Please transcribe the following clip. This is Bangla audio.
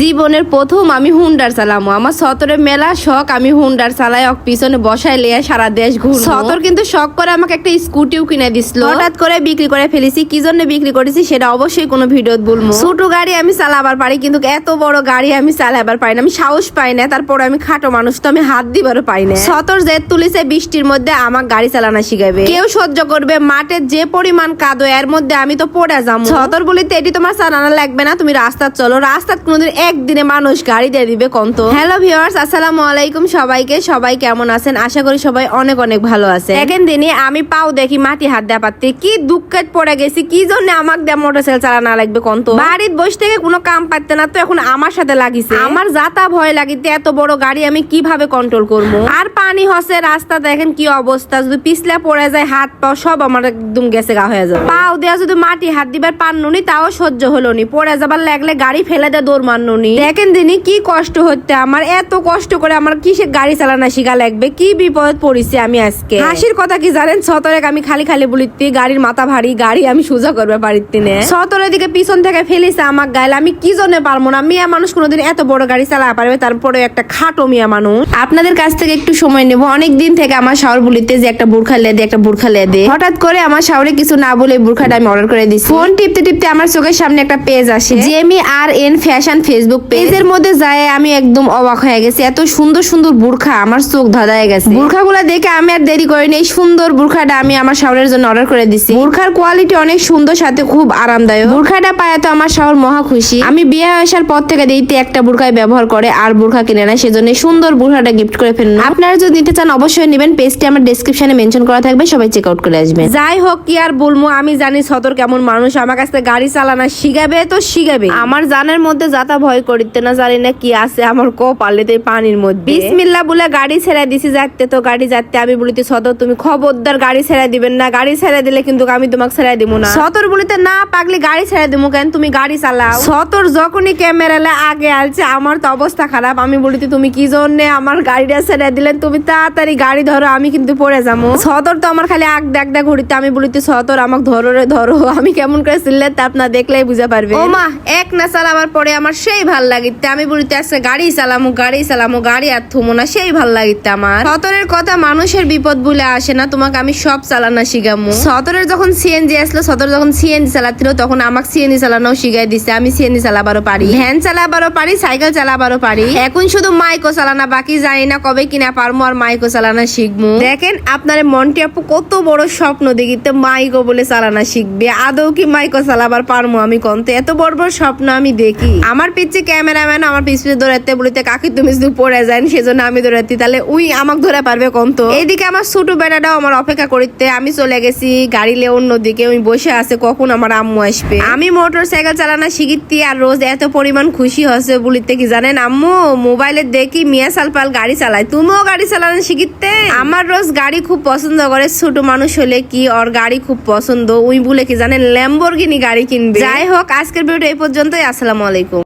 জীবনের প্রথম আমি হুন্ডার চালামো। আমার সতরে মেলা শখ আমি হুন্ডার চালাই অক পিছনে বসায় লিয়ে সারা দেশ ঘুর সতর কিন্তু শখ করে আমাকে একটা স্কুটিও কিনে দিছিল। হঠাৎ করে বিক্রি করে ফেলেছি। কি জন্য বিক্রি করেছি সেটা অবশ্যই কোনো ভিডিও বলব। ছোট গাড়ি আমি চালাবার পারি কিন্তু এত বড় গাড়ি আমি চালাবার পারি না। আমি সাহস পাই না তারপর আমি খাটো মানুষ তো আমি হাত দিবারও পাই না। সতর জেদ তুলিছে বৃষ্টির মধ্যে আমার গাড়ি চালানো শিখাবে। কেউ সহ্য করবে মাঠে যে পরিমাণ কাদো এর মধ্যে আমি তো পড়ে যাব। সতর বলিতে এটি তোমার চালানো লাগবে না তুমি রাস্তা চলো। রাস্তাত কোনোদিন একদিনে মানুষ গাড়ি দিয়ে দিবে কন্ত। হ্যালো ভিউয়ার্স আসসালামু আলাইকুম সবাইকে। সবাই কেমন আছেন? আশা করি সবাই অনেক অনেক ভালো আছে। এখন দিনই আমি পাও দেখি মাটি হাত দেওয়া পারতে কি দুঃখের পড়ে গেছি, কি জন্য আমাক দেয়া মোটরসাইকেল চালানো লাগবে কন্ত? বাড়ির বসে থেকে কোনো কাম পাইতে না তো এখন আমার সাথে লাগিছে। আমার যাতা ভয় লাগিতে এত বড় গাড়ি আমি কীভাবে কন্ট্রোল করব? আর পানি হসে রাস্তা, দেখেন কি অবস্থা। যদি পিছলে পড়ে যায়, হাত পাও সব আমার একদম গেছে গা হয়ে যাবে। পাও দেওয়া যদি মাটি হাত দিবার পান্নুনি তাও সহ্য হলো নি। পড়ে যাবার লাগলে গাড়ি ফেলে দেয় দৌড় মান্নুনি দেখেন দিনই কি কষ্ট হচ্ছে। আমার এত কষ্ট করে আমার কিসে গাড়ি চালানো শিখা লাগবে? কি বিপদ পড়িছি আমি আজকে? হাসির কথা কি জানেন? সতরেক আমি খালি খালি বলিতে গাড়ির মাথা ভারী, গাড়ি আমি সোজা করবে বাড়ির তিনে সতরের দিকে পিছন থেকে ফেলিছে আমার গাইলে আমি কি জন্য পারব না? মিয়া মানুষ কোনোদিন এত বড় গাড়ি চালা পারবে? তারপরে একটা খাটো মিয়া মানুষ। আপনাদের কাছ থেকে একটু সময় নেব। অনেক দিন থেকে আমার শাওর বলিতে যে একটা বুর্খা লেদে, একটা বুরখা লেদে। হঠাৎ করে আমার শাওরে কিছু না বলে বুর্খাটা আমি অর্ডার করে দিচ্ছি ফোন টিপতে টিপতে আমার চোখের সামনে একটা পেজ আসে। জেমি আর এন ফ্যাশন ফেসবুক পেজের মধ্যে যায় আমি একদম অবাক হয়ে গেছি। এত সুন্দর সুন্দর বুরখা আমার চোখ ধাঁধায় গেছে। বুরখাগুলো দেখে আমি আর দেরি করিনি। এই সুন্দর বুরখাটা আমি আমার শাওরের জন্য অর্ডার করে দিছি। বুরখার কোয়ালিটি অনেক সুন্দর সাথে খুব আরামদায়ক। বুরখাটা পায় তো আমার শাওর মহা খুশি। আমি বিয়ে আসার পর থেকে দিতে একটা বুরখায় ব্যবহার করে আর বুরখা কিনে না সেজন্য সুন্দর বুরখাটা গিফট করে ফেলুন আপনারা যদি নিতে চান অবশ্যই নেবেন। পেজটি আমার ডেসক্রিপশনে মেনশন করা থাকবে। সবাই চেক আউট করে আসবেন। যাই হোক কি আর বলব আমি জানি সদর কেমন মানুষ। আমার কাছে গাড়ি চালানো শিখাবে তো শিখাবে। আমার জানের মধ্যে যাতা ভয় করিতে না জানি না কি আছে আমার কপালেতে পানির মধ্যে। বিসমিল্লা বলে গাড়ি ছেড়ে দিছি যাতে তো গাড়ি যাতে আমি বলিতে সদর তুমি খবরদার গাড়ি ছেড়ে দিবেন না। গাড়ি ছেড়ে দিলে কিন্তু আমি তোমাকে ছেড়ে দিব না। সতর বলিতে না পাগলি গাড়ি ছেড়ে দিব কেন? তুমি গাড়ি চালাও। সতর যখনই ক্যামেরালে আগে আলছে আমার তো অবস্থা খারাপ। আমি বলিতে তুমি কি জন্য আমার গাড়িটা ছেড়ে দিলেন? তুমি তাড়াতাড়ি গাড়ি ধরো আমি কিন্তু পড়ে যাব সতর তো আমার খালি আগ দেখ দেখ ঘুরিতে আমি বলিতে সতর আমাকে ধরো রে ধরো। আমি কেমন করে চিল্লে তা আপনার দেখলেই বুঝে পারবে। ও মা এক না চালাবার পরে আমার সেই ভালো লাগিতে। আমি বলিতে আজকে গাড়ি চালামু গাড়ি চালামু, গাড়ি আর থুমো না, সেই ভালো লাগিতে আমার। সতরের কথা মানুষের বিপদ বলে আসে না, তোমাকে আমি সব চালানো শিখামু। সতরের যখন সিএনজি আসলো, সতর যখন সিএনজি চালাচ্ছিল তখন আমাকে সিএনজি চালানো শিখাই দিছে। আমি সিএনজি চালাবারও পারি। ভ্যান চালাবারও পারি, সাইকেল চালাবারও পারি। এখন শুধু মাইকো চালানা, বাকি জানি না কবে কিনা পারমু আর মাইকো চালানা শিখব দেখেন, আপনার মন্টি আপু কত বড় স্বপ্ন দেখিতে মাইকো বলে চালানা শিখবে। আদৌ কি মাইকো চালাবার পারমু আমি কন্ত? এত বড় বড় স্বপ্ন আমি দেখি। আমার পিচ্ছে ক্যামেরাম্যান আমার পিছনে দৌড়াতে বলিতে, কাকি, তুমি শুধু পড়ে যান, সেজন্য আমি দৌড়াতি তাহলে উই আমাকে ধরে পারবে কম তো? এইদিকে আমার ছোট বেটাটাও আমার অপেক্ষা করিতে, আমি চলে গেছি, গাড়ি লে অন্যদিকে ওই বসে আছে, কখন আমার আম্মু আসবে? আমি মোটর সাইকেল চালানো শিখিতি, আর রোজ এত পরিমাণ খুশি হচ্ছে বলিতে কি জানেন আম্মু? মোবাইলে দেখি মিয়া সালপাল গাড়ি চালায়, তুমিও গাড়ি চালানো শিখিতে? আমার রোজ গাড়ি খুব পছন্দ করে, ছোট মানুষ হলে কি ওর গাড়ি খুব পছন্দ? উই বলে কি জানেন ল্যাম্বরগিনি গাড়ি কিনবে। যাই হোক, আজকের ভিডিও এই পর্যন্তই, আসসালামু আলাইকুম।